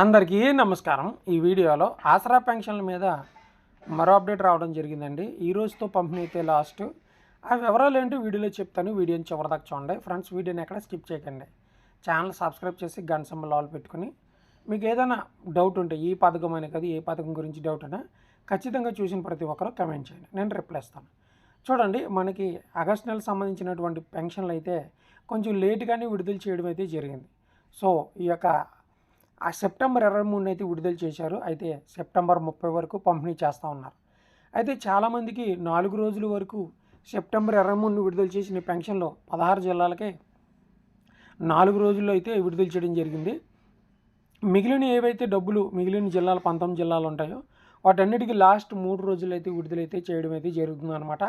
అందరికీ నమస్కారం. ఈ వీడియోలో ఆసరా పెన్షన్ల మీద మరో అప్డేట్ రావడం జరిగిందండి. ఈ రోజుతో పంపిణీ అయితే లాస్ట్. ఆ వివరాలు ఏంటో వీడియోలో చెప్తాను. వీడియోని చివరిదాకా చూడండి. ఫ్రెండ్స్ వీడియోని ఎక్కడ స్కిప్ చేయకండి. ఛానల్ సబ్స్క్రైబ్ చేసి గంట సింబల్ ఆల్ పెట్టుకుని మీకు ఏదైనా డౌట్ ఉంటే ఈ పథకం అనే కదా ఏ పథకం గురించి డౌట్ అయినా ఖచ్చితంగా చూసిన ప్రతి ఒక్కరూ కమెంట్ చేయండి. నేను రిప్లై ఇస్తాను. చూడండి మనకి ఆగస్ట్ నెలకు సంబంధించినటువంటి పెన్షన్లు అయితే కొంచెం లేట్గానే విడుదల చేయడం అయితే జరిగింది. సో ఈ యొక్క ఆ సెప్టెంబర్ ఇరవై మూడున అయితే విడుదల చేశారు. అయితే సెప్టెంబర్ ముప్పై వరకు పంపిణీ చేస్తూ ఉన్నారు. అయితే చాలామందికి నాలుగు రోజుల వరకు సెప్టెంబర్ ఇరవై మూడున విడుదల చేసిన పెన్షన్లో పదహారు జిల్లాలకే నాలుగు రోజుల్లో అయితే విడుదల చేయడం జరిగింది. మిగిలిన ఏవైతే డబ్బులు మిగిలిన జిల్లాలు పంతొమ్మిది జిల్లాలు ఉంటాయో వాటన్నిటికీ లాస్ట్ మూడు రోజులు అయితే విడుదలైతే చేయడం అయితే జరుగుతుంది అనమాట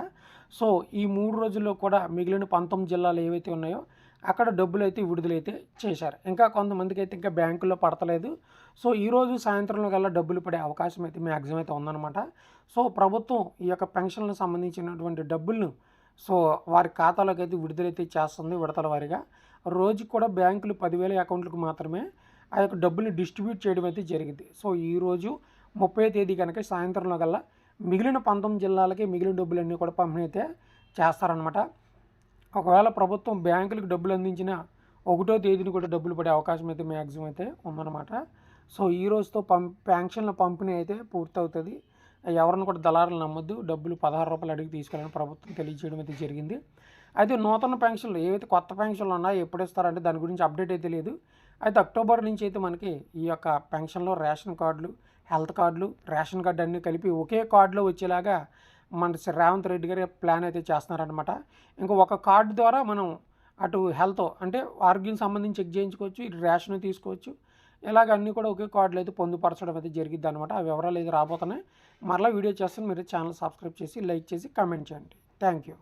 సో ఈ మూడు రోజుల్లో కూడా మిగిలిన పంతొమ్మిది జిల్లాలు ఏవైతే ఉన్నాయో అక్కడ డబ్బులు అయితే విడుదలైతే చేశారు. ఇంకా కొంతమందికి అయితే ఇంకా బ్యాంకుల్లో పడతలేదు. సో ఈరోజు సాయంత్రంలో కల్లా డబ్బులు పడే అవకాశం అయితే మ్యాక్సిమం అయితే ఉందన్నమాట. సో ప్రభుత్వం ఈ యొక్క పెన్షన్లకు సంబంధించినటువంటి డబ్బులను సో వారి ఖాతాలోకి అయితే విడుదలైతే చేస్తుంది విడతల వారిగా. రోజుకి కూడా బ్యాంకులు పదివేల అకౌంట్లకు మాత్రమే ఆ యొక్క డబ్బులు డిస్ట్రిబ్యూట్ చేయడం అయితే జరిగింది. సో ఈరోజు ముప్పై తేదీ కనుక సాయంత్రంలో కల్లా మిగిలిన పంతొమ్మిది జిల్లాలకి మిగిలిన డబ్బులన్నీ కూడా పంపిణీ అయితే చేస్తారనమాట ఒకవేళ ప్రభుత్వం బ్యాంకులకు డబ్బులు అందించిన ఒకటో తేదీని కూడా డబ్బులు పడే అవకాశం అయితే మ్యాక్సిమం అయితే ఉందన్నమాట. సో ఈ రోజుతో పం పెన్షన్ల పంపిణీ అయితే పూర్తవుతుంది. ఎవరిని కూడా దళారులు నమ్మొద్దు. డబ్బులు పదహారు రూపాయలు అడిగి తీసుకెళ్ళని ప్రభుత్వం తెలియజేయడం అయితే జరిగింది. అయితే నూతన పెన్షన్లు ఏవైతే కొత్త పెన్షన్లు ఉన్నాయో ఎప్పుడు ఇస్తారంటే దాని గురించి అప్డేట్ అయితే లేదు. అయితే అక్టోబర్ నుంచి అయితే మనకి ఈ యొక్క పెన్షన్లో రేషన్ కార్డులు హెల్త్ కార్డులు రేషన్ కార్డు అన్నీ కలిపి ఒకే కార్డులో వచ్చేలాగా మన రేవంత్ రెడ్డి గారి ప్లాన్ అయితే చేస్తున్నారనమాట ఇంకా ఒక కార్డు ద్వారా మనం అటు హెల్త్ అంటే ఆరోగ్యం సంబంధించి చెక్ చేయించుకోవచ్చు ఇటు రేషన్ తీసుకోవచ్చు. ఇలాగ అన్నీ కూడా ఒకే కార్డులు అయితే పొందుపరచడం అయితే జరిగిద్ది అనమాట ఆ వివరాలు అయితే రాబోతున్నాయి. మరలా వీడియో చేస్తాను. మీరు ఛానల్ సబ్స్క్రైబ్ చేసి లైక్ చేసి కామెంట్ చేయండి. Thank you.